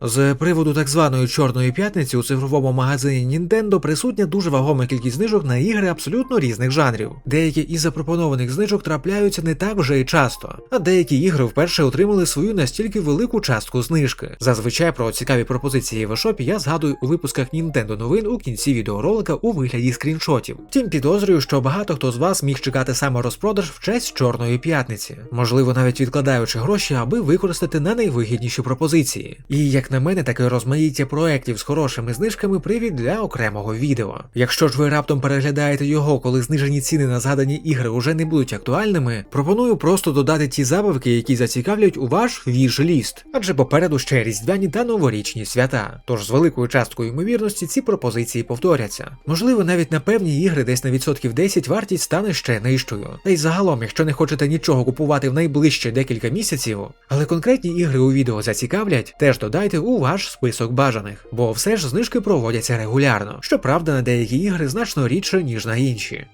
З приводу так званої чорної п'ятниці у цифровому магазині Nintendo присутня дуже вагома кількість знижок на ігри абсолютно різних жанрів. Деякі із запропонованих знижок трапляються не так вже й часто, а деякі ігри вперше отримали свою настільки велику частку знижки. Зазвичай про цікаві пропозиції в eShop я згадую у випусках Nintendo новин у кінці відеоролика у вигляді скріншотів. Втім, підозрюю, що багато хто з вас міг чекати саме розпродаж в честь чорної п'ятниці, можливо, навіть відкладаючи гроші, аби використати на найвигідніші пропозиції. І як на мене, таке розмаїття проєктів з хорошими знижками привід для окремого відео. Якщо ж ви раптом переглядаєте його, коли знижені ціни на згадані ігри уже не будуть актуальними, пропоную просто додати ті забавки, які зацікавлять у ваш віж-ліст, адже попереду ще різдвяні та новорічні свята. Тож з великою часткою ймовірності ці пропозиції повторяться. Можливо, навіть на певні ігри десь на відсотків 10 вартість стане ще нижчою. Та й загалом, якщо не хочете нічого купувати в найближче декілька місяців, але конкретні ігри у відео зацікавлять, теж додайте у ваш список бажаних, бо все ж знижки проводяться регулярно. Щоправда, на деякі ігри значно рідше, ніж на інші.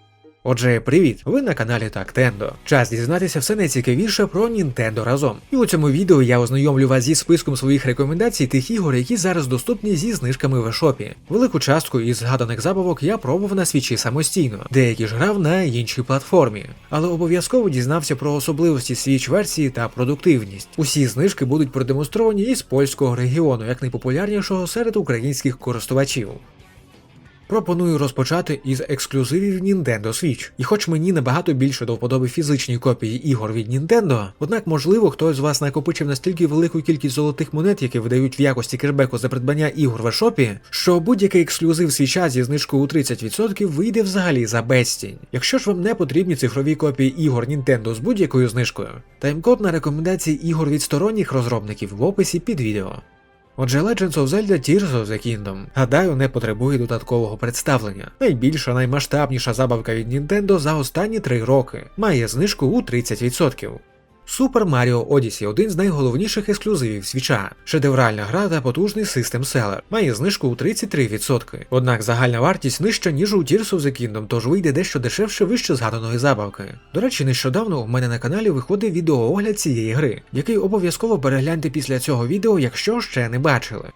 Отже, привіт! Ви на каналі Тактендо. Час дізнатися все найцікавіше про Нінтендо разом. І у цьому відео я ознайомлю вас зі списком своїх рекомендацій тих ігор, які зараз доступні зі знижками в eShop. Велику частку із згаданих забавок я пробував на свічі самостійно, деякі ж грав на іншій платформі. Але обов'язково дізнався про особливості свіч версії та продуктивність. Усі знижки будуть продемонстровані із польського регіону, як найпопулярнішого серед українських користувачів. Пропоную розпочати із ексклюзивів Nintendo Switch. І хоч мені набагато більше до вподоби фізичні копії ігор від Nintendo, однак, можливо, хтось з вас накопичив настільки велику кількість золотих монет, які видають в якості кешбеку за придбання ігор в eShop, що будь-який ексклюзив свіча зі знижкою у 30% вийде взагалі за безцінь. Якщо ж вам не потрібні цифрові копії ігор Nintendo з будь-якою знижкою, таймкод на рекомендації ігор від сторонніх розробників в описі під відео. Отже, Legends of Zelda Tears of the Kingdom, гадаю, не потребує додаткового представлення. Найбільша, наймасштабніша забавка від Nintendo за останні три роки, має знижку у 30%. Super Mario Odyssey – один з найголовніших ексклюзивів свіча. Шедевральна гра та потужний систем селер. Має знижку у 33%. Однак загальна вартість нижча, ніж у Tears of the Kingdom, тож вийде дещо дешевше вище згаданої забавки. До речі, нещодавно у мене на каналі виходить відеоогляд цієї гри, який обов'язково перегляньте після цього відео, якщо ще не бачили.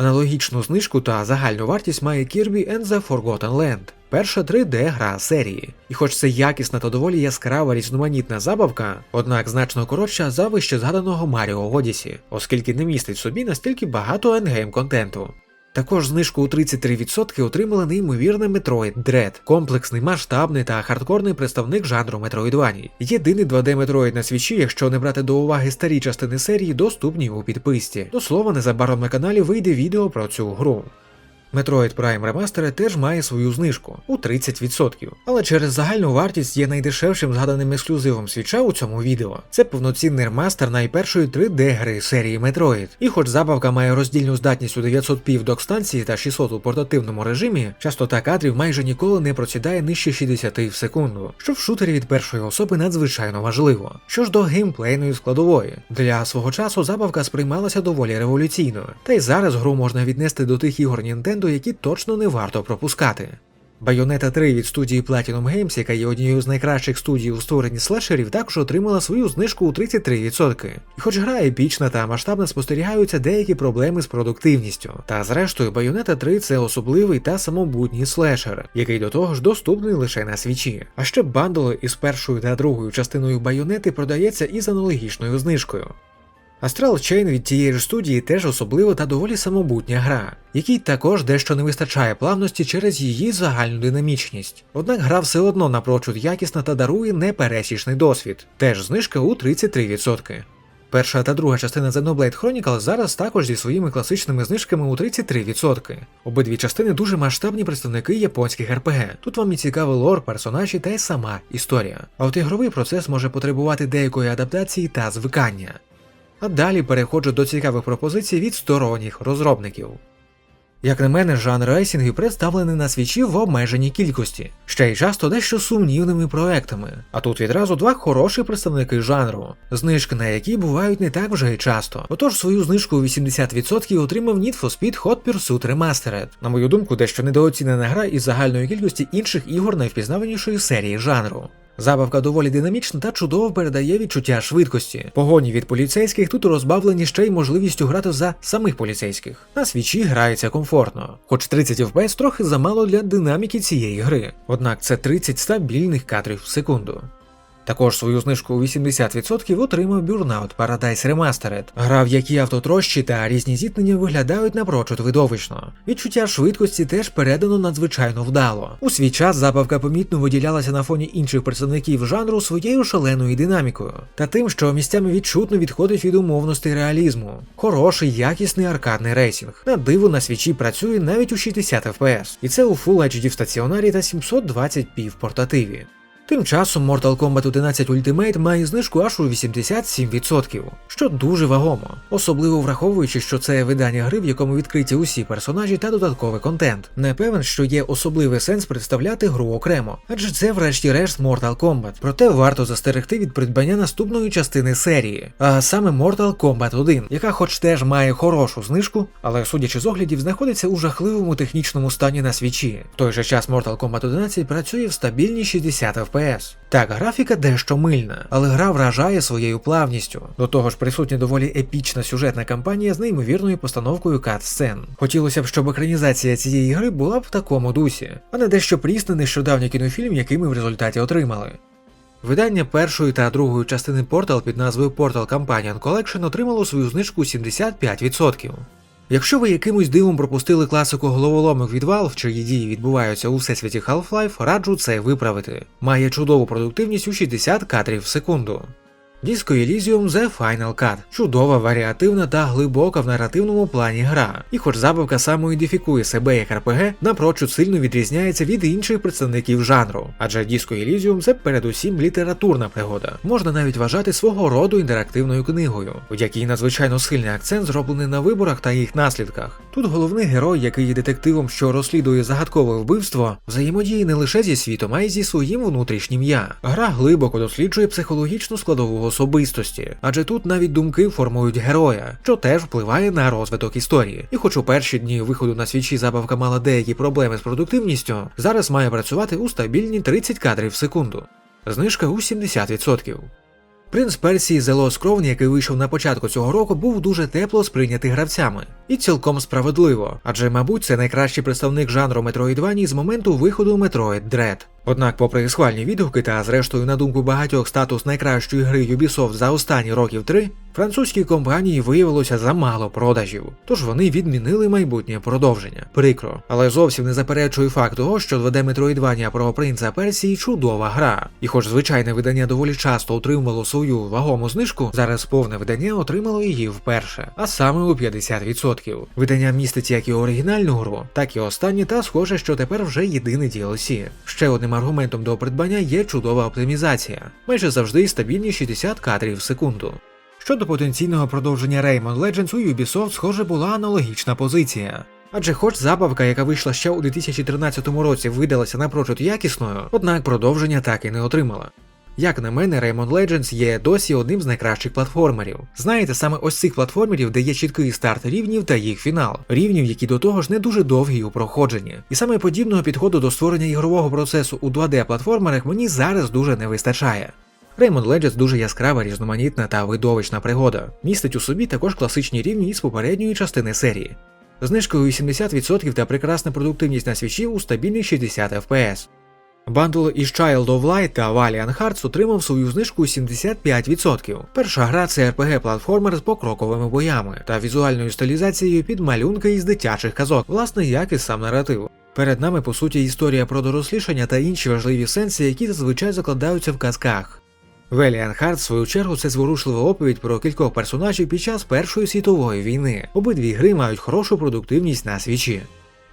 Аналогічну знижку та загальну вартість має Kirby and the Forgotten Land. Перша 3D-гра серії. І хоч це якісна та доволі яскрава різноманітна забавка, однак значно коротша за вище згаданого Mario Odyssey, оскільки не містить в собі настільки багато ендгейм контенту. Також знижку у 33% отримала неймовірне Metroid Dread, комплексний, масштабний та хардкорний представник жанру Metroidvania. Єдиний 2D Metroid на свічі, якщо не брати до уваги старі частини серії, доступні у підписці. До слова, незабаром на каналі вийде відео про цю гру. Metroid Prime Remastered теж має свою знижку у 30%, але через загальну вартість є найдешевшим згаданим ексклюзивом свіча у цьому відео. Це повноцінний ремастер найпершої 3D-гри серії Metroid. І хоч забавка має роздільну здатність у 900 пів док-станції та 600 у портативному режимі, частота кадрів майже ніколи не просідає нижче 60 в секунду, що в шутері від першої особи надзвичайно важливо. Що ж до геймплейної складової, для свого часу забавка сприймалася доволі революційно, та й зараз гру можна віднести до тих ігор Nintendo, які точно не варто пропускати. Bayonetta 3 від студії Platinum Games, яка є однією з найкращих студій у створенні слешерів, також отримала свою знижку у 33%. І хоч гра епічна та масштабна спостерігаються деякі проблеми з продуктивністю. Та зрештою, Bayonetta 3 це особливий та самобутній слешер, який до того ж доступний лише на свічі. А ще бандл із першою та другою частиною Байонети продається із аналогічною знижкою. Astral Chain від тієї ж студії теж особлива та доволі самобутня гра, якій також дещо не вистачає плавності через її загальну динамічність. Однак гра все одно напрочуд якісна та дарує непересічний досвід, теж знижка у 33%. Перша та друга частина Xenoblade Chronicles зараз також зі своїми класичними знижками у 33%. Обидві частини дуже масштабні представники японських РПГ. Тут вам і цікавий лор, персонажі та й сама історія. А от ігровий процес може потребувати деякої адаптації та звикання. А далі переходжу до цікавих пропозицій від сторонніх розробників. Як на мене, жанр рейсінгів представлений на свічі в обмеженій кількості, ще й часто дещо сумнівними проектами. А тут відразу два хороші представники жанру, знижки на які бувають не так вже й часто. Отож свою знижку у 80% отримав Need for Speed Hot Pursuit Remastered. На мою думку, дещо недооцінена гра із загальної кількості інших ігор найвпізнаванішої серії жанру. Забавка доволі динамічна та чудово передає відчуття швидкості. Погоні від поліцейських тут розбавлені ще й можливістю грати за самих поліцейських. На свічі грається комфортно, хоч 30 FPS трохи замало для динаміки цієї гри. Однак це 30 стабільних кадрів в секунду. Також свою знижку у 80% отримав Burnout Paradise Remastered, гра, в якій автотрощі та різні зіткнення виглядають напрочуд видовищно. Відчуття швидкості теж передано надзвичайно вдало. У свій час забавка помітно виділялася на фоні інших представників жанру своєю шаленою динамікою, та тим, що місцями відчутно відходить від умовностей реалізму. Хороший, якісний аркадний рейсінг. На диво на свічі працює навіть у 60 FPS, і це у Full HD в стаціонарі та 720p в портативі. Тим часом Mortal Kombat 11 Ultimate має знижку аж у 87%, що дуже вагомо, особливо враховуючи, що це видання гри, в якому відкриті усі персонажі та додатковий контент. Не певен, що є особливий сенс представляти гру окремо, адже це, врешті-решт, Mortal Kombat. Проте варто застерегти від придбання наступної частини серії, а саме Mortal Kombat 1, яка, хоч теж має хорошу знижку, але судячи з оглядів, знаходиться у жахливому технічному стані на свічі. В той же час Mortal Kombat 11 працює в стабільній 60 FPS. Так, графіка дещо мильна, але гра вражає своєю плавністю. До того ж, присутня доволі епічна сюжетна кампанія з неймовірною постановкою кат-сцен. Хотілося б, щоб екранізація цієї гри була в такому дусі, а не дещо прісний нещодавній кінофільм, який ми в результаті отримали. Видання першої та другої частини Portal під назвою Portal Companion Collection отримало свою знижку 75%. Якщо ви якимось дивом пропустили класику головоломок від Valve, чиї дії відбуваються у всесвіті Half-Life, раджу це виправити. Має чудову продуктивність у 60 кадрів в секунду. Disco Elysium The Final Cut чудова, варіативна та глибока в наративному плані гра. І хоч забавка самоідентифікує себе як RPG, напрочуд сильно відрізняється від інших представників жанру, адже Disco Elysium це передусім літературна пригода. Можна навіть вважати свого роду інтерактивною книгою, у якій надзвичайно сильний акцент зроблений на виборах та їх наслідках. Тут головний герой, який є детективом, що розслідує загадкове вбивство, взаємодіє не лише зі світом, а й зі своїм внутрішнім я. Гра глибоко досліджує психологічну складову особистості, адже тут навіть думки формують героя, що теж впливає на розвиток історії. І хоч у перші дні виходу на свічі забавка мала деякі проблеми з продуктивністю, зараз має працювати у стабільні 30 кадрів в секунду. Знижка у 70%. Принц Персії The Lost Crown, який вийшов на початку цього року, був дуже тепло сприйнятий гравцями. І цілком справедливо, адже, мабуть, це найкращий представник жанру Metroidvania з моменту виходу Metroid Dread. Однак, попри схвальні відгуки та, зрештою, на думку багатьох статус найкращої гри Ubisoft за останні років три, французькій компанії виявилося замало продажів, тож вони відмінили майбутнє продовження. Прикро, але зовсім не заперечує факт того, що 2D Metroidvania про принца Персії чудова гра. І хоч звичайне видання доволі часто отримувало свою вагому знижку, зараз повне видання отримало її вперше, а саме у 50%. Видання містить як і оригінальну гру, так і останнє, та схоже, що тепер вже єдиний DLC. Ще одним аргументом до придбання є чудова оптимізація, майже завжди стабільні 60 кадрів в секунду. Щодо потенційного продовження Rayman Legends у Ubisoft, схоже, була аналогічна позиція. Адже хоч забавка, яка вийшла ще у 2013 році, видалася напрочуд якісною, однак продовження так і не отримала. Як на мене, Rayman Legends є досі одним з найкращих платформерів. Знаєте, саме ось цих платформерів, де є чіткий старт рівнів та їх фінал, рівнів, які до того ж не дуже довгі у проходженні. І саме подібного підходу до створення ігрового процесу у 2D-платформерах мені зараз дуже не вистачає. Rayman Legends дуже яскрава, різноманітна та видовищна пригода. Містить у собі також класичні рівні із попередньої частини серії. Знижкою 80% та прекрасна продуктивність на свічі у стабільних 60 FPS. Бандл із Child of Light та Valiant Hearts отримав свою знижку 75%. Перша гра це RPG-платформер з покроковими боями та візуальною стилізацією під малюнки із дитячих казок, власне, як і сам наратив. Перед нами, по суті, історія про дорослішання та інші важливі сенси, які зазвичай закладаються в казках. Valiant Hearts, в свою чергу, це зворушлива оповідь про кількох персонажів під час Першої світової війни. Обидві гри мають хорошу продуктивність на свічі.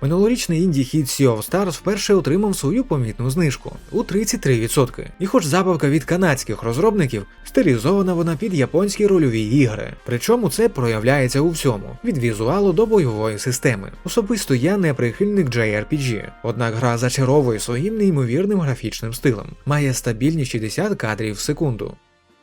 Минулорічний інді хіт Sea of Stars вперше отримав свою помітну знижку у 33%. І хоч забавка від канадських розробників, стилізована вона під японські рольові ігри. Причому це проявляється у всьому: від візуалу до бойової системи. Особисто я не прихильник JRPG, однак гра зачаровує своїм неймовірним графічним стилем, має стабільні 60 кадрів в секунду.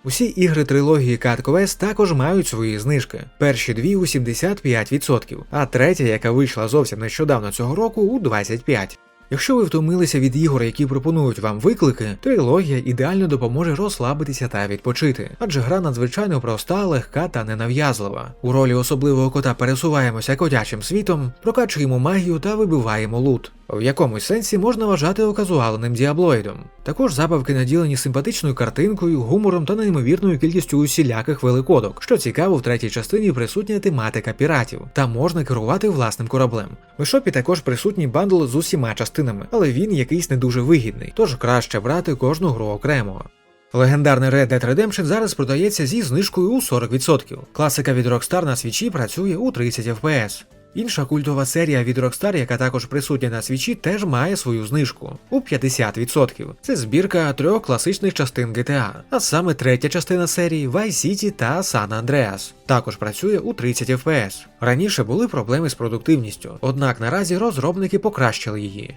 Усі ігри трилогії Cat Quest також мають свої знижки. Перші дві у 75%, а третя, яка вийшла зовсім нещодавно цього року, у 25%. Якщо ви втомилися від ігор, які пропонують вам виклики, трилогія ідеально допоможе розслабитися та відпочити, адже гра надзвичайно проста, легка та ненав'язлива. У ролі особливого кота пересуваємося котячим світом, прокачуємо магію та вибиваємо лут. В якомусь сенсі можна вважати оказуаленим діаблоїдом. Також забавки наділені симпатичною картинкою, гумором та неймовірною кількістю усіляких великодок. Що цікаво, в третій частині присутня тематика піратів, та можна керувати власним кораблем. В eShop також присутній бандл з усіма частинами, але він якийсь не дуже вигідний, тож краще брати кожну гру окремо. Легендарний Red Dead Redemption зараз продається зі знижкою у 40%. Класика від Rockstar на свічі працює у 30 FPS. Інша культова серія від Rockstar, яка також присутня на свічі, теж має свою знижку у 50%. Це збірка трьох класичних частин GTA, а саме третя частина серії Vice City та San Andreas. Також працює у 30 FPS. Раніше були проблеми з продуктивністю, однак наразі розробники покращили її.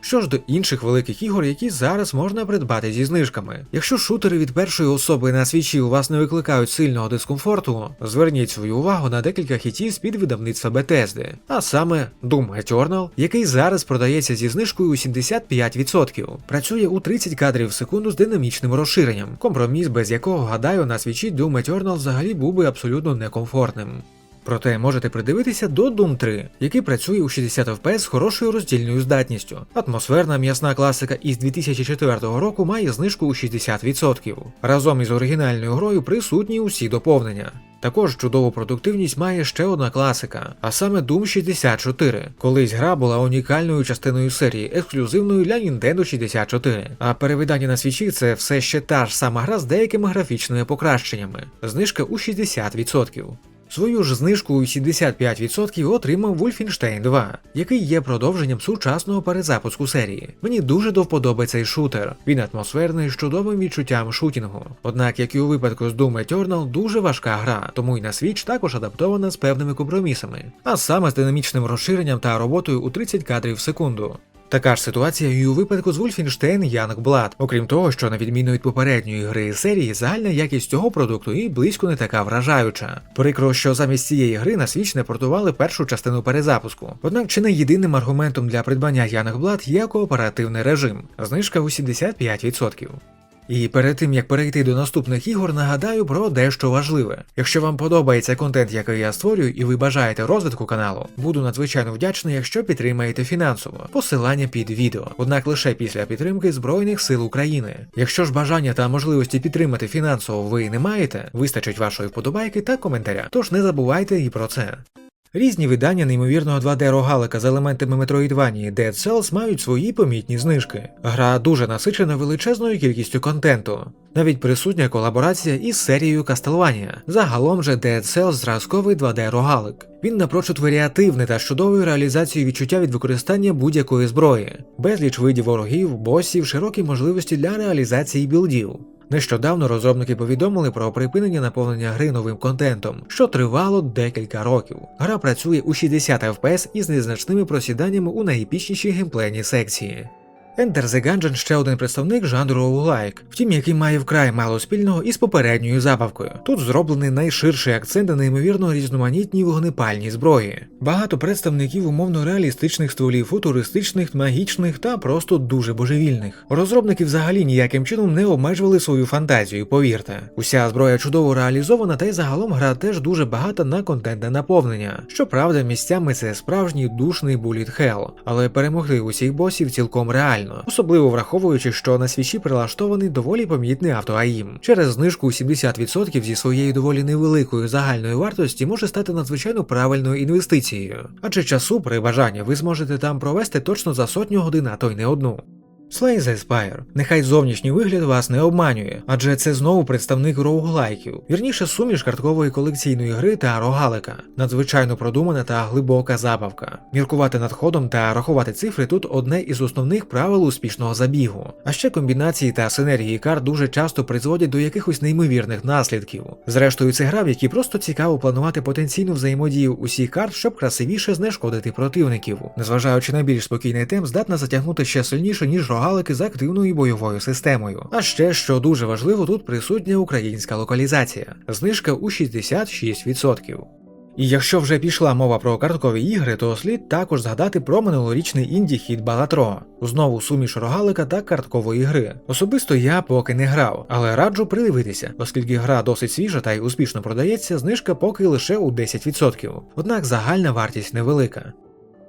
Що ж до інших великих ігор, які зараз можна придбати зі знижками. Якщо шутери від першої особи на свічі у вас не викликають сильного дискомфорту, зверніть свою увагу на декілька хітів з під видавництва Bethesda, а саме Doom Eternal, який зараз продається зі знижкою у 75%, працює у 30 кадрів в секунду з динамічним розширенням, компроміс, без якого, гадаю, на свічі Doom Eternal взагалі був би абсолютно некомфортним. Проте можете придивитися до Doom 3, який працює у 60 FPS з хорошою роздільною здатністю. Атмосферна м'ясна класика із 2004 року має знижку у 60%. Разом із оригінальною грою присутні усі доповнення. Також чудову продуктивність має ще одна класика, а саме Doom 64. Колись гра була унікальною частиною серії, ексклюзивною для Nintendo 64. А перевидання на свічі це все ще та ж сама гра з деякими графічними покращеннями. Знижка у 60%. Свою ж знижку у 75% отримав Wolfenstein 2, який є продовженням сучасного перезапуску серії. Мені дуже до цей шутер. Він атмосферний з чудовим відчуттям шутінгу. Однак, як і у випадку з Doom Eternal, дуже важка гра, тому і на Switch також адаптована з певними компромісами, а саме з динамічним розширенням та роботою у 30 кадрів в секунду. Така ж ситуація і у випадку з Wolfenstein Youngblood. Окрім того, що на відміну від попередньої гри серії, загальна якість цього продукту і близько не така вражаюча. Прикро, що замість цієї гри на Switch не портували першу частину перезапуску. Однак чи не єдиним аргументом для придбання Youngblood є кооперативний режим, знижка у 75%. І перед тим як перейти до наступних ігор, нагадаю про дещо важливе. Якщо вам подобається контент, який я створюю, і ви бажаєте розвитку каналу, буду надзвичайно вдячний, якщо підтримаєте фінансово. Посилання під відео, однак лише після підтримки Збройних сил України. Якщо ж бажання та можливості підтримати фінансово ви не маєте, вистачить вашої вподобайки та коментаря. Тож не забувайте і про це. Різні видання неймовірного 2D рогалика з елементами Metroidvania Dead Cells мають свої помітні знижки. Гра дуже насичена величезною кількістю контенту. Навіть присутня колаборація із серією Castlevania. Загалом же Dead Cells зразковий 2D рогалик. Він напрочуд варіативний та чудовою реалізацією відчуття від використання будь-якої зброї, безліч видів ворогів, босів, широкі можливості для реалізації білдів. Нещодавно розробники повідомили про припинення наповнення гри новим контентом, що тривало декілька років. Гра працює у 60 FPS із незначними просіданнями у найепічнішій геймплейній секції. Enter the Gungeon ще один представник жанру roguelike, втім, який має вкрай мало спільного із попередньою забавкою. Тут зроблений найширший акцент на неймовірно різноманітній вогнепальній зброї. Багато представників умовно реалістичних стволів, футуристичних, магічних та просто дуже божевільних. Розробники взагалі ніяким чином не обмежували свою фантазію, повірте. Уся зброя чудово реалізована, та й загалом гра теж дуже багата на контентне наповнення. Щоправда, місцями це справжній душний bullet hell, але перемогти усіх босів цілком реально особливо враховуючи, що на свічі прилаштований доволі помітний автоаїм. Через знижку у 70% зі своєю доволі невеликою загальної вартості може стати надзвичайно правильною інвестицією, адже часу при бажанні ви зможете там провести точно за сотню годин, а то й не одну. Slay the Spire. Нехай зовнішній вигляд вас не обманює, адже це знову представник роуглайків, вірніше суміш карткової колекційної гри та рогалика, надзвичайно продумана та глибока забавка. Міркувати над ходом та рахувати цифри тут одне із основних правил успішного забігу. А ще комбінації та синергії карт дуже часто призводять до якихось неймовірних наслідків. Зрештою, це гра, в якій просто цікаво планувати потенційну взаємодію усіх карт, щоб красивіше знешкодити противників. Незважаючи на більш спокійний темп, здатна затягнути ще сильніше, ніж рогалики з активною бойовою системою. А ще, що дуже важливо, тут присутня українська локалізація. Знижка у 66%. І якщо вже пішла мова про карткові ігри, то слід також згадати про минулорічний інді хіт Балатро. Знову суміш рогалика та карткової гри. Особисто я поки не грав, але раджу придивитися, оскільки гра досить свіжа та й успішно продається, знижка поки лише у 10%. Однак загальна вартість невелика.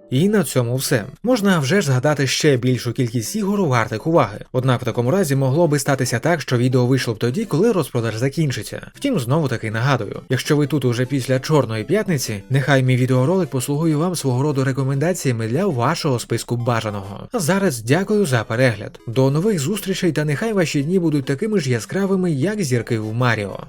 І на цьому все. Можна вже ж згадати ще більшу кількість ігор вартих уваги. Однак в такому разі могло би статися так, що відео вийшло б тоді, коли розпродаж закінчиться. Втім, знову таки нагадую, якщо ви тут уже після чорної п'ятниці, нехай мій відеоролик послугує вам свого роду рекомендаціями для вашого списку бажаного. А зараз дякую за перегляд. До нових зустрічей та нехай ваші дні будуть такими ж яскравими, як зірки в Маріо.